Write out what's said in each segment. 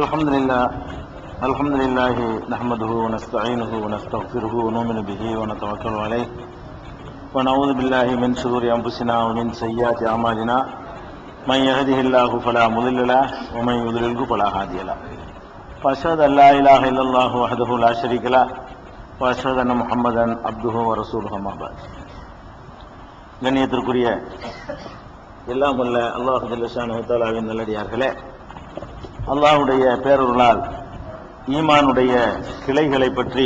الحمد لله الحمد لله نحمده ونستعينه ونستغفره ونؤمن به ونتوكل عليه ونعوذ بالله من شرور انفسنا ومن سيئات اعمالنا من يهده الله فلا مضل له ومن يضلله فلا هادي له واشهد ان لا اله الا الله وحده لا شريك له واشهد ان محمدا عبده ورسوله اما بعد கண்ணியத்திற்குரிய எல்லாம் வல்ல அல்லாஹ் ஜல்லஷானு தாலாவின் நல்லடியார்களே அல்லாஹுடைய பேரொருளால் ஈமானுடைய கிளைகளை பற்றி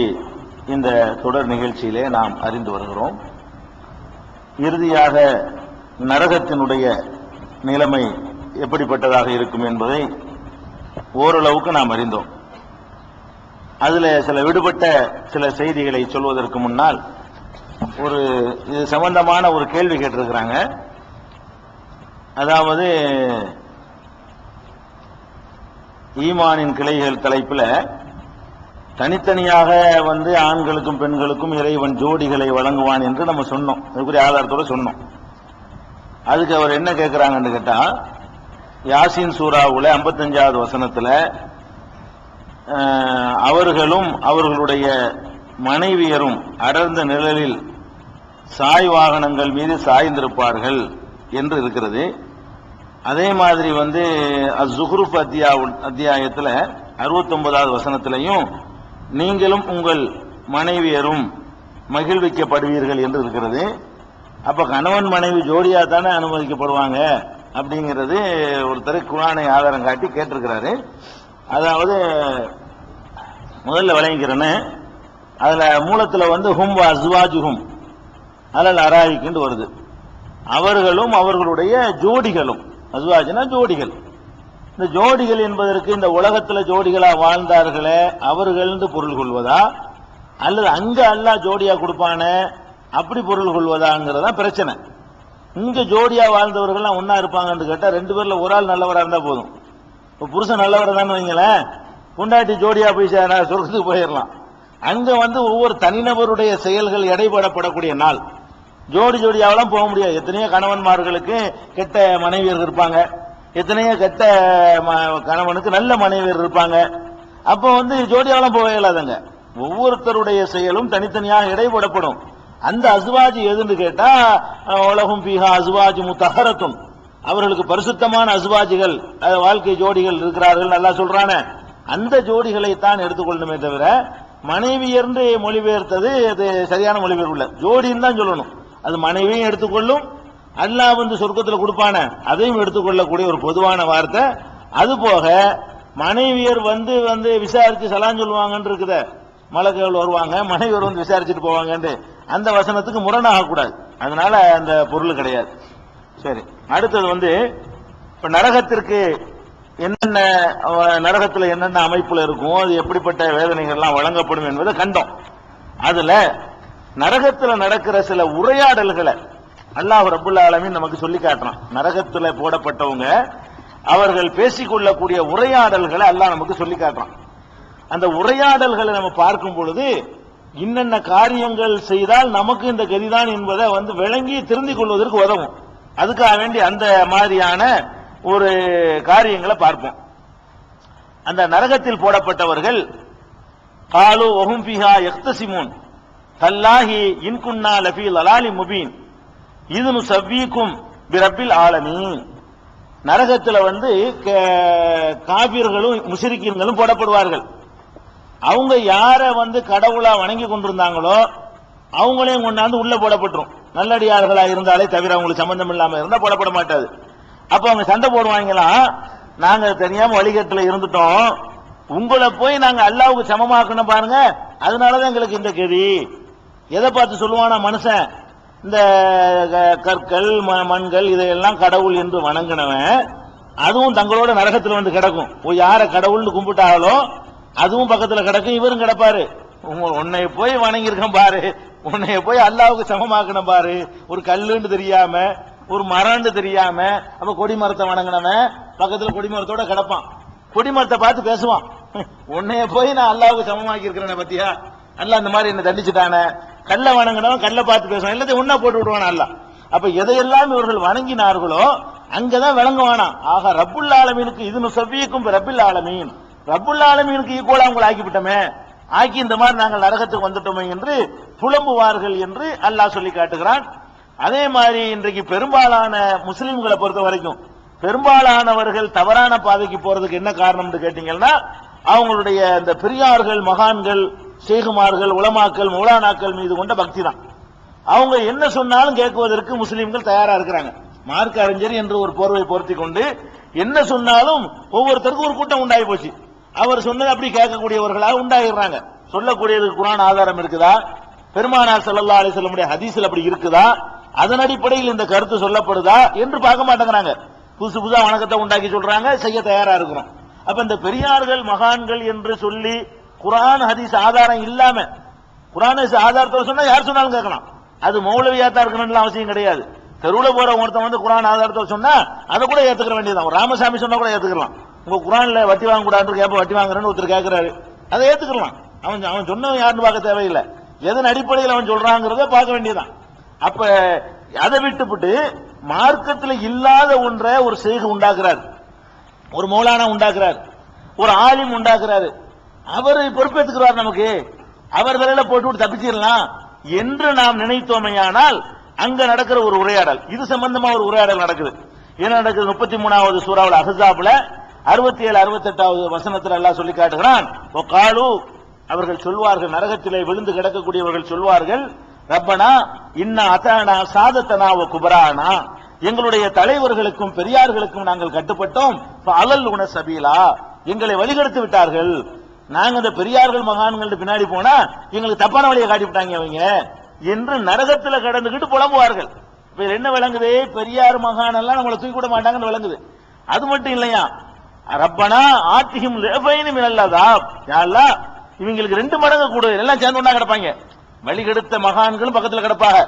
இந்த தொடர் நிகழ்ச்சியிலே நாம் அறிந்து வருகிறோம். இறுதியாக நரகத்தினுடைய நிலைமை எப்படிப்பட்டதாக இருக்கும் என்பதை ஓரளவுக்கு நாம் அறிந்தோம். அதில் சில விடுபட்ட சில செய்திகளை சொல்வதற்கு முன்னால் ஒரு இது சம்பந்தமான ஒரு கேள்வி கேட்டிருக்கிறாங்க. அதாவது ஈமானின் கிளைகள் தலைப்பில் தனித்தனியாக வந்து ஆண்களுக்கும் பெண்களுக்கும் இறைவன் ஜோடிகளை வழங்குவான் என்று நம்ம சொன்னோம். அதுக்குரிய ஆதாரத்தோட சொன்னோம். அதுக்கு அவர் என்ன கேட்கிறாங்கன்னு கேட்டால் யாசின் சூறாவில் ஐம்பத்தஞ்சாவது வசனத்தில் அவர்களும் அவர்களுடைய மனைவியரும் அடர்ந்த நிழலில் சாய் வாகனங்கள் மீது சாய்ந்திருப்பார்கள் என்று இருக்கிறது. அதே மாதிரி வந்து அசுஹ்ருப் அத்தியா அத்தியாயத்தில் அறுபத்தொன்பதாவது வசனத்திலையும் நீங்களும் உங்கள் மனைவியரும் மகிழ்விக்கப்படுவீர்கள் என்று இருக்கிறது. அப்ப கணவன் மனைவி ஜோடியா தானே அனுமதிக்கப்படுவாங்க அப்படிங்கிறது ஒருத்தர் குரானை ஆதாரம் காட்டி கேட்டிருக்கிறாரு. அதாவது முதல்ல விளங்கிக்கிறேன்னு அதுல மூலத்தில் வந்து ஹும் அஸ்வாஜுஹும் அதில் அராயிக்குன்னு வருது. அவர்களும் அவர்களுடைய ஜோடிகளும். அஸ்வாஜ்னா ஜோடிகள். இந்த ஜோடிகள் என்பதற்கு இந்த உலகத்துல ஜோடிகளா வாழ்ந்தார்களே அவர்கள் பொருள் கொள்வதா? அல்லது அங்க அல்லா ஜோடியா கொடுப்பானே அப்படி பொருள் கொள்வதாங்கிறதா பிரச்சனை. இங்க ஜோடியா வாழ்ந்தவர்கள்லாம் ஒன்னா இருப்பாங்கன்னு கேட்டா ரெண்டு பேர்ல ஒரு ஆள் நல்லவரா இருந்தா போதும். இப்ப புருஷன் நல்லவர் தானே வைங்களேன் பொண்டாட்டி ஜோடியா போய் சொர்க்கத்துக்கு போயிடலாம் அங்க வந்து ஒவ்வொரு தனிநபருடைய செயல்கள் எடைபடப்படக்கூடிய நாள். ஜோடி ஜோடியாவெல்லாம் போக முடியாது. எத்தனையோ கணவன்மார்களுக்கு கெட்ட மனைவியர் இருப்பாங்க. எத்தனையோ கெட்ட கணவனுக்கு நல்ல மனைவியர் இருப்பாங்க. அப்போ வந்து ஜோடியாவெல்லாம் போக இயலாதுங்க ஒவ்வொருத்தருடைய செயலும் தனித்தனியாக இடைபடப்படும். அந்த அசுவாஜி எதுன்னு கேட்டா உலகம் பீகா அசுவாஜி முத்தகரத்தும் அவர்களுக்கு பரிசுத்தமான அசுவாஜிகள் வாழ்க்கை ஜோடிகள் இருக்கிறார்கள் நல்லா சொல்றானே. அந்த ஜோடிகளை தான் எடுத்துக்கொள்ளணுமே தவிர மனைவி என்று மொழிபெயர்த்தது அது சரியான மொழிபெயர்ப்பு இல்லை. ஜோடின்னு தான் சொல்லணும். அது மனைவியும் எடுத்துக்கொள்ளும் அல்லாஹ் வந்து சொர்க்கத்தில் கொடுப்பான அதையும் எடுத்துக்கொள்ளக்கூடிய ஒரு பொதுவான வார்த்தை. அது போக மனைவியர் வந்து வந்து விசாரிச்சு சலான் சொல்லுவாங்கன்னு இருக்குத மலக்குகள் வருவாங்க மனைவியர் வந்து விசாரிச்சுட்டு போவாங்கன்னு. அந்த வசனத்துக்கு முரணாக ஆகக்கூடாது அதனால அந்த பொருள் கிடையாது. சரி அடுத்தது வந்து இப்ப நரகத்திற்கு என்னென்ன நரகத்தில் என்னென்ன அமைப்புல இருக்கும் அது எப்படிப்பட்ட வேதனைகள்லாம் வழங்கப்படும் என்பதை கண்டோம். அதுல நரகத்துல நடக்கிற சில உரையாடல்களை அல்லாஹ் ரபுல்ல ஆலமீன் நமக்கு சொல்லி காட்டுறான். நரகத்துல போடப்பட்டவங்க அவர்கள் பேசிக்கொள்ளக்கூடிய உரையாடல்களை அல்லாஹ் நமக்கு சொல்லி காட்டுறான். அந்த உரையாடல்களை நம்ம பார்க்கும் பொழுது இன்னென்ன காரியங்கள் செய்தால் நமக்கு இந்த கதிதான் என்பதை வந்து விளங்கி திருந்தி கொள்வதற்கு உதவும். அதுக்காக வேண்டி அந்த மாதிரியான ஒரு காரியங்களை பார்ப்போம். அந்த நரகத்தில் போடப்பட்டவர்கள் காலு ஒஹும்பிஹா பிஹா தல்லாஹி இன்குன்னா லபி லலாலி முபீன். இதுனு சவ்வீக்கும் பிரபில் ஆலமீன். நரகத்துல வந்து க- காபிர்களும் முஷரிக்கீன்களும் போடப்படுவார்கள். அவங்க யார வந்து கடவுளா வணங்கி கொண்டிருந்தாங்களோ அவங்களையும் கொண்டாந்து உள்ள போடப்பட்டுரும். நல்லடியார்களா இருந்தாலே தவிர அவங்களுக்கு சம்பந்தம் இல்லாம இருந்தா போடப்பட மாட்டாது. அப்ப அவங்க சண்டை போடுவாங்களாம் நாங்க தெரியாம வழிகட்டுல இருந்துட்டோம். உங்களை போய் நாங்க அல்லாவுக்கு சமமாக்கணும் பாருங்க. அதனாலதான் எங்களுக்கு இந்த கதி. எதை பார்த்து சொல்லுவானா மனுஷன் இந்த க- கற்கள் ம- மண்கள் இதையெல்லாம் கடவுள் என்று வணங்கினவன் அதுவும் தங்களோட நரகத்தில் வந்து கிடக்கும். போய் யாரை கடவுள்னு கும்பிட்டாலோ அதுவும் பக்கத்தில் கிடக்கும் இவரும் கிடப்பாரு. உங்க- உன்னை போய் வணங்கியிருக்கேன் பாரு. உன்னைய போய் அல்லாவுக்கு சமமாக்கணும் பாரு. ஒரு கல்லுன்னு தெரியாம ஒரு மரம்னு தெரியாம அப்ப கொடி மரத்தை வணங்கினவன் பக்கத்துல கொடி மரத்தோட கிடப்பான். கொடி மரத்தை பார்த்து பேசுவான். உன்னைய போய் நான் அல்லாவுக்கு சமமாக்கி இருக்கிறேன் பத்தியா? அல்ல இந்த மாதிரி என்ன தண்டிச்சுட்டானே. கல்ல வணங்கினவன் கல்ல பார்த்து பேசுவான். எல்லாத்தையும் ஒன்னா போட்டு விடுவான் அல்லாஹ். அப்ப எதையெல்லாம் இவர்கள் வணங்கினார்களோ அங்கதான் விளங்குவானா ஆக ரப்புல் ஆலமீனுக்கு இது நுசவ்வியக்கும் ரப்பில் ஆலமீன். ரப்புல் ஆலமீனுக்கு ஈக்குவலா உங்களை ஆக்கிவிட்டோமே. ஆக்கி இந்த மாதிரி நாங்கள் நரகத்துக்கு வந்துட்டோமே என்று புலம்புவார்கள் என்று அல்லாஹ் சொல்லி காட்டுகிறான். அதே மாதிரி இன்றைக்கு பெரும்பாலான முஸ்லிம்களை பொறுத்த வரைக்கும் பெரும்பாலானவர்கள் தவறான பாதைக்கு போறதுக்கு என்ன காரணம்னு கேட்டீங்கன்னா அவங்களுடைய இந்த பெரியார்கள் மகான்கள் ஷேகுமார்கள் உலமாக்கள் மௌலானாக்கள் மீது கொண்ட பக்தி தான் அவங்க என்ன சொன்னாலும் கேட்குவதற்கு முஸ்லீம்கள் தயாரா இருக்கிறாங்க. மார்க் அறிஞர் என்று ஒரு போர்வை பொருத்தி கொண்டு என்ன சொன்னாலும் ஒவ்வொருத்தருக்கும் ஒரு கூட்டம் உண்டாகி போச்சு. அவர் சொன்னது அப்படி கேட்கக்கூடியவர்களாக உண்டாகிடுறாங்க. சொல்லக்கூடியதுக்கு குரான் ஆதாரம் இருக்குதா? பெருமானார் சல்லா அலைஹி வஸல்லமுடைய ஹதீஸ்ல அப்படி இருக்குதா? அதன் அடிப்படையில் இந்த கருத்து சொல்லப்படுதா என்று பார்க்க மாட்டேங்கிறாங்க. புதுசு புதுசா வணக்கத்தை உண்டாக்கி சொல்றாங்க செய்ய தயாரா இருக்கிறோம். அப்ப இந்த பெரியார்கள் மகான்கள் என்று சொல்லி குரான் ஹதீஸ் ஆதாரம் இல்லாம குரான் ஹதீஸ் ஆதாரத்தோட சொன்னா யார் சொன்னாலும் கேட்கலாம். அது மௌலவியா தான் இருக்கணும்னு அவசியம் கிடையாது. தெருவில் போற ஒருத்தன் வந்து குரான் ஆதாரத்தை சொன்னா அதை கூட ஏத்துக்கிற வேண்டியதான் ராமசாமி சொன்னா கூட ஏத்துக்கலாம். உங்க குரான்ல வட்டி வாங்க கூடாது கேப்ப வட்டி வாங்குறேன்னு ஒருத்தர் கேட்கிறாரு அதை ஏத்துக்கலாம். அவன் அவன் சொன்னவன் யாருன்னு பார்க்க தேவையில்லை. எதன் அடிப்படையில் அவன் சொல்றாங்கிறத பார்க்க வேண்டியதுதான். அப்ப அதை விட்டுவிட்டு மார்க்கத்தில் இல்லாத ஒன்றை ஒரு செய்கு உண்டாக்குறாரு. ஒரு மௌலானா உண்டாக்குறாரு. ஒரு ஆலிம் உண்டாக்குறாரு. அவர் பொறுப்பேற்றுக்கிறார் நமக்கு. அவர் தலையில போட்டு விட்டு தப்பிச்சிடலாம் என்று நாம் நினைத்தோமையானால் அங்க நடக்கிற ஒரு உரையாடல் இது சம்பந்தமா ஒரு உரையாடல் நடக்குது. என்ன நடக்குது? முப்பத்தி மூணாவது சூறாவில் அஹசாப்ல அறுபத்தி ஏழு அறுபத்தி எட்டாவது வசனத்தில் எல்லாம் சொல்லி காட்டுகிறான். காலு அவர்கள் சொல்வார்கள் நரகத்திலே விழுந்து கிடக்கக்கூடியவர்கள் சொல்வார்கள் ரப்பனா இன்ன அத்தானா சாதத்தனா ஓ குபரானா. எங்களுடைய தலைவர்களுக்கும் பெரியார்களுக்கும் நாங்கள் கட்டுப்பட்டோம். அலல் உண சபீலா. எங்களை வழிகெடுத்து விட்டார்கள். நாங்க இந்த பெரியார்கள் மகான்கள் பின்னாடி போனா எங்களுக்கு தப்பான வழியை காட்டி விட்டாங்க அவங்க. என்று நரகத்துல கடந்துகிட்டு புலம்புவார்கள். இப்ப என்ன விளங்குது? பெரியார் மகான் எல்லாம் நம்மளை தூக்கி விட மாட்டாங்கன்னு விளங்குது. அது மட்டும் இல்லையா? ரப்பனா ஆத்தியும் லேபைனும் இல்லதா யாரா இவங்களுக்கு ரெண்டு மடங்கு கூடு. எல்லாம் சேர்ந்து ஒண்ணா கிடப்பாங்க. வழி கெடுத்த மகான்களும் பக்கத்துல கிடப்பாங்க.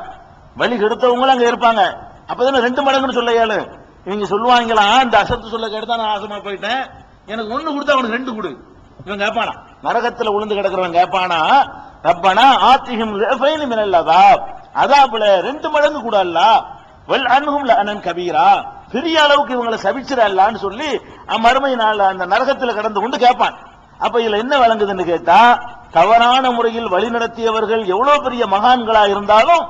வழி கெடுத்தவங்களும் அங்க இருப்பாங்க. அப்பதானே ரெண்டு மடங்குன்னு சொல்ல ஏழு இவங்க சொல்லுவாங்களா? இந்த அசத்து சொல்ல கேட்டு நான் ஆசமா போயிட்டேன். எனக்கு ஒண்ணு கொடுத்தா அவனுக்கு ரெண்டு கொடு. இவன் கேட்பானா நரகத்துல உளுந்து கிடக்கிறவன் கேட்பானா ரப்பனா ஆத்திஹிம் லேபைனு மினல்லதா அதாப்புல ரெண்டு மடங்கு கூட அல்ல. வெல் அன்ஹும் லஅனன் கபீரா. பெரிய அளவுக்கு இவங்களை சபிச்சிடலான்னு சொல்லி மறுமை நாள் அந்த நரகத்துல கடந்து கொண்டு கேட்பான் அப்ப இதுல என்ன வழங்குதுன்னு கேட்டா தவறான முறையில் வழி நடத்தியவர்கள் எவ்வளவு பெரிய மகான்களா இருந்தாலும்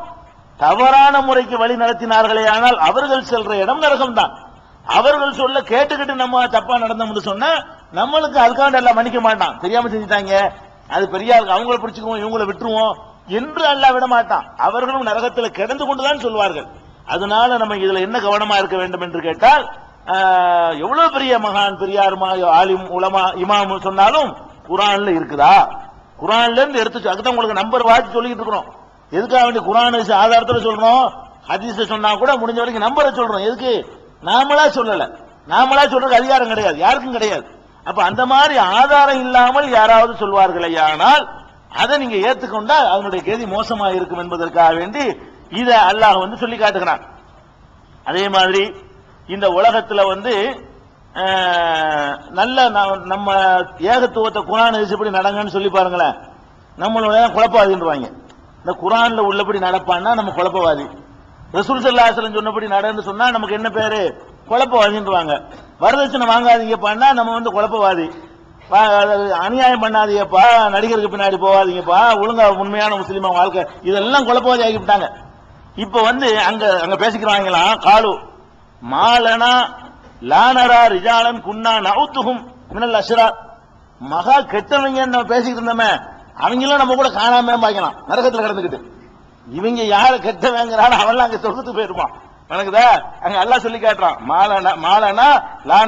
தவறான முறைக்கு வழி நடத்தினார்களே ஆனால் அவர்கள் செல்ற இடம் நரகம் தான் அவர்கள் சொல்ல கேட்டுக்கிட்டு நம்ம தப்பா நடந்தோம்னு சொன்னா நம்மளுக்கு அதுக்காண்ட எல்லாம் மன்னிக்க மாட்டான். தெரியாம செஞ்சுட்டாங்க. அது பெரிய ஆளுக்கு அவங்கள பிடிச்சுக்குவோம் இவங்கள விட்டுருவோம். என்று அல்லா விட மாட்டான் அவர்களும் நரகத்தில் கிடந்து கொண்டுதான் சொல்வார்கள். அதனால நம்ம இதுல என்ன கவனமா இருக்க வேண்டும் என்று கேட்டால் எவ்வளவு பெரிய மகான் பெரியாருமா ஆலிம் உலமா இமாம் சொன்னாலும் குரான்ல இருக்குதா? குரான்ல இருந்து எடுத்து அதுதான் உங்களுக்கு நம்பர் வாட்சி சொல்லிட்டு இருக்கிறோம். எதுக்காக வேண்டிய குரான் ஆதாரத்தில் சொல்றோம்? ஹதீஸ் சொன்னா கூட முடிஞ்ச வரைக்கும் நம்பரை சொல்றோம். எதுக்கு? நாமளா சொல்லல. நாமளா சொல்றதுக்கு அதிகாரம் கிடையாது. யாருக்கும் கிடையாது. அப்ப அந்த மாதிரி ஆதாரம் இல்லாமல் யாராவது சொல்வார்களே ஆனால் அதை நீங்க ஏத்துக்கொண்டால் அதனுடைய கேதி மோசமாக இருக்கும் என்பதற்காக வேண்டி இதை அல்லாஹ் வந்து சொல்லி காட்டுகிறான். அதே மாதிரி இந்த உலகத்துல வந்து நல்ல ந- நம்ம ஏகத்துவத்தை குரான் எப்படி நடங்கன்னு சொல்லி பாருங்களேன். நம்மளோட குழப்பவாதின்றாங்க இந்த குரான்ல உள்ளபடி நடப்பான்னா நம்ம குழப்பவாதி. ரசூல் சல்லாஹலம் சொன்னபடி நடன்னு சொன்னா நமக்கு என்ன பேரு? குழப்பவாதின்றாங்க வரதட்சணை வாங்காதீங்கப்பான்னா நம்ம வந்து குழப்பவாதி. அநியாயம் பண்ணாதீங்கப்பா. நடிகருக்கு பின்னாடி போகாதீங்கப்பா. ஒழுங்கா உண்மையான முஸ்லீமா வாழ்க்கை. இதெல்லாம் குழப்பவாதி ஆகிவிட்டாங்க இப்ப வந்து அங்க அங்க பேசிக்கிறாங்களாம் காலு. மாலனா லானரா ரிஜாலன் குன்னா நவுத்துகும் மினல் அஷ்ரா. மகா கெட்டவங்க நம்ம பேசிக்கிட்டு இருந்தோமே. அவங்களும் நம்ம கூட காணாம பாய்க்கலாம். நரகத்தில் கிடந்துக்கிட்டு. இவங்க யார கெட்டவங்கிறான்னு அவன்லாம் அங்க சொர்க்கத்துக்கு போயிருப்பான். வணங்குதா? அங்க அல்லா சொல்லி காட்டுறான் மாலனா மாலனா லான